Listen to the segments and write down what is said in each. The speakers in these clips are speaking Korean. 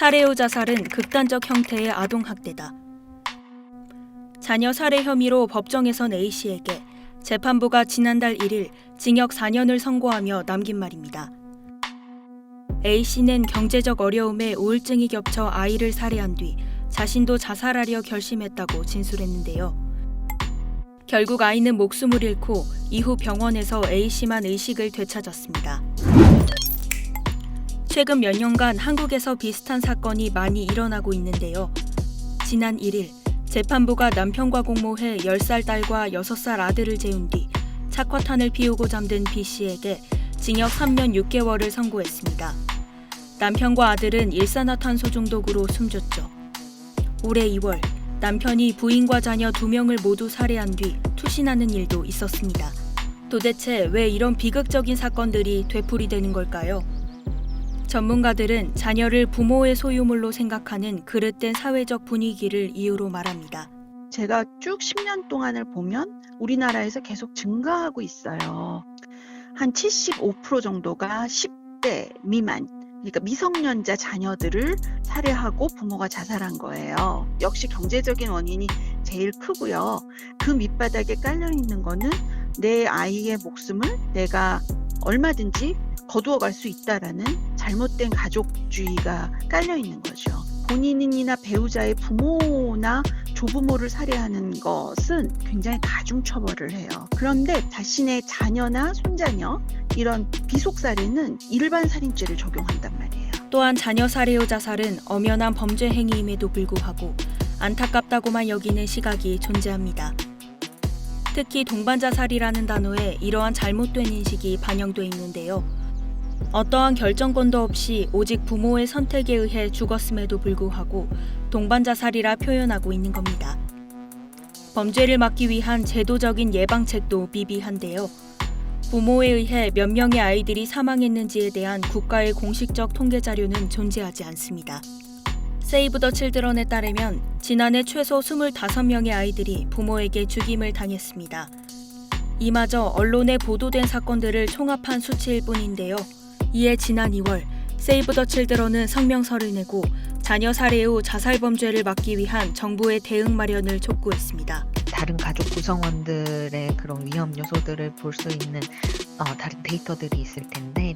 후 자살은 극단적 형태의 아동 학대다. 자녀 살해 혐의로 법정에선 A 씨에게 재판부가 지난달 1일 징역 4년을 선고하며 남긴 말입니다. A 씨는 경제적 어려움에 우울증이 겹쳐 아이를 살해한 뒤 자신도 자살하려 결심했다고 진술했는데요. 결국 아이는 목숨을 잃고 이후 병원에서 A 씨만 의식을 되찾았습니다. 최근 몇 년간 한국에서 비슷한 사건이 많이 일어나고 있는데요. 지난 1일 재판부가 남편과 공모해 10살 딸과 6살 아들을 재운 뒤 착화탄을 피우고 잠든 B 씨에게 징역 3년 6개월을 선고했습니다. 남편과 아들은 일산화탄소 중독으로 숨졌죠. 올해 2월 남편이 부인과 자녀 두 명을 모두 살해한 뒤 투신하는 일도 있었습니다. 도대체 왜 이런 비극적인 사건들이 되풀이되는 걸까요? 전문가들은 자녀를 부모의 소유물로 생각하는 그릇된 사회적 분위기를 이유로 말합니다. 제가 쭉 10년 동안을 보면 우리나라에서 계속 증가하고 있어요. 한 75% 정도가 10대 미만, 그러니까 미성년자 자녀들을 살해하고 부모가 자살한 거예요. 역시 경제적인 원인이 제일 크고요. 그 밑바닥에 깔려 있는 거는 내 아이의 목숨을 내가 얼마든지 거두어 갈 수 있다라는 잘못된 가족주의가 깔려 있는 거죠. 본인이나 배우자의 부모나 조부모를 살해하는 것은 굉장히 가중 처벌을 해요. 그런데 자신의 자녀나 손자녀 이런 비속살인은 일반 살인죄를 적용한단 말이에요. 또한 자녀 살해 후 자살은 엄연한 범죄 행위임에도 불구하고 안타깝다고만 여기는 시각이 존재합니다. 특히 동반자살이라는 단어에 이러한 잘못된 인식이 반영돼 있는데요. 어떠한 결정권도 없이 오직 부모의 선택에 의해 죽었음에도 불구하고 동반자살이라 표현하고 있는 겁니다. 범죄를 막기 위한 제도적인 예방책도 미비한데요. 부모에 의해 몇 명의 아이들이 사망했는지에 대한 국가의 공식적 통계 자료는 존재하지 않습니다. 세이브 더 칠드런에 따르면 지난해 최소 25명의 아이들이 부모에게 죽임을 당했습니다. 이마저 언론에 보도된 사건들을 총합한 수치일 뿐인데요. 이에 지난 2월 세이브 더 칠드런은 성명서를 내고 자녀 살해 후 자살 범죄를 막기 위한 정부의 대응 마련을 촉구했습니다. 다른 가족 구성원들의 그런 위험 요소들을 볼 수 있는 어, 다른 데이터들이 있을 텐데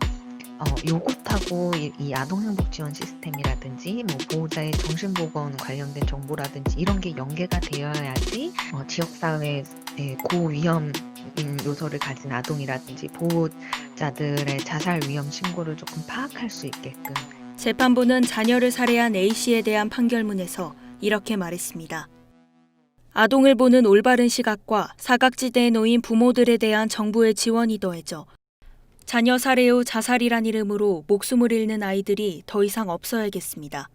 어, 요것하고 이, 이 아동행복 지원 시스템이라든지 뭐 보호자의 정신보건 관련된 정보라든지 이런 게 연계가 되어야지 어, 지역사회의 고위험 요소를 가진 아동이라든지 보호자들의 자살 위험 신고를 조금 파악할 수 있게끔 재판부는 자녀를 살해한 A 씨에 대한 판결문에서 이렇게 말했습니다. 아동을 보는 올바른 시각과 사각지대에 놓인 부모들에 대한 정부의 지원이 더해져 자녀 살해 후 자살이란 이름으로 목숨을 잃는 아이들이 더 이상 없어야겠습니다.